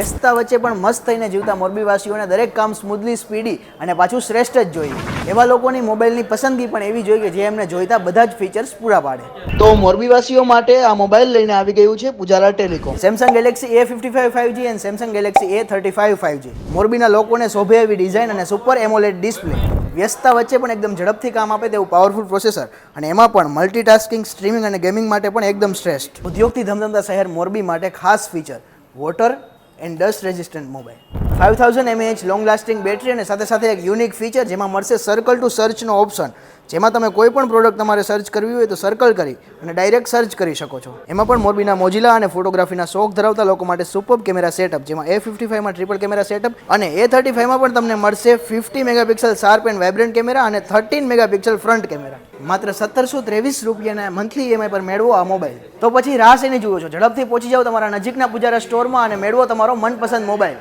વ્યસ્તતા વચ્ચે પણ મસ્ત થઈને જીવતા મોરબીવાસીઓને દરેક કામ સ્મૂથલી સ્પીડી અને પાછું શ્રેષ્ઠ જ જોઈએ. એવા લોકોની મોબાઈલની પસંદગી પણ એવી જોઈએ કે જે એમને જોઈતા બધા જ ફીચર્સ પૂરા પાડે. તો મોરબીવાસીઓ માટે આ મોબાઈલ લઈને આવી ગયું છે Pujara telecom. Samsung Galaxy A fifty five five G and Samsung Galaxy A thirty five five G મોરબીના લોકોને શોભે એવી ડિઝાઇન અને સુપર એમોલેડ ડિસ્પ્લે વ્યસ્તતા વચ્ચે પણ એકદમ ઝડપથી કામ આપે તેવું પાવરફુલ પ્રોસેસર અને એમાં પણ મલ્ટીટાસ્કિંગ સ્ટ્રીમિંગ અને ગેમિંગ માટે પણ એકદમ શ્રેષ્ઠ. ઉદ્યોગથી ધમધમતા શહેર મોરબી માટે ખાસ feature water and dust resistant mobile five thousand mAh long lasting battery અને સાથે સાથે એક યુનિક ફીચર જેમાં મળશે સર્કલ ટુ સર્ચનો ઓપ્શન જેમાં તમે કોઈ પણ પ્રોડક્ટ તમારે સર્ચ કરવી હોય તો સર્કલ કરી અને ડાયરેક્ટ સર્ચ કરી શકો છો. એમાં પણ મોરબીના મોજીલા અને ફોટોગ્રાફીના શોખ ધરાવતા લોકો માટે સુપર કેમેરા સેટઅપ જેમાં એ ફિફ્ટી ફાઈવમાં ટ્રિપલ કેમેરા સેટઅપ અને એ થર્ટી ફાઈવમાં પણ તમને મળશે fifty megapixel sharp and vibrant camera અને થર્ટીન મેગાપિક્સલ ફ્રન્ટ કેમેરા માત્ર સત્તરસો ત્રેવીસ રૂપિયાના મંથલી ઈએમઆઈ પર મેળવો આ મોબાઈલ તો પછી રાહ શેની જુઓ છો. ઝડપથી પહોંચી જાઓ તમારા નજીકના પૂજારા સ્ટોરમાં અને મેળવો તમારો મનપસંદ મોબાઈલ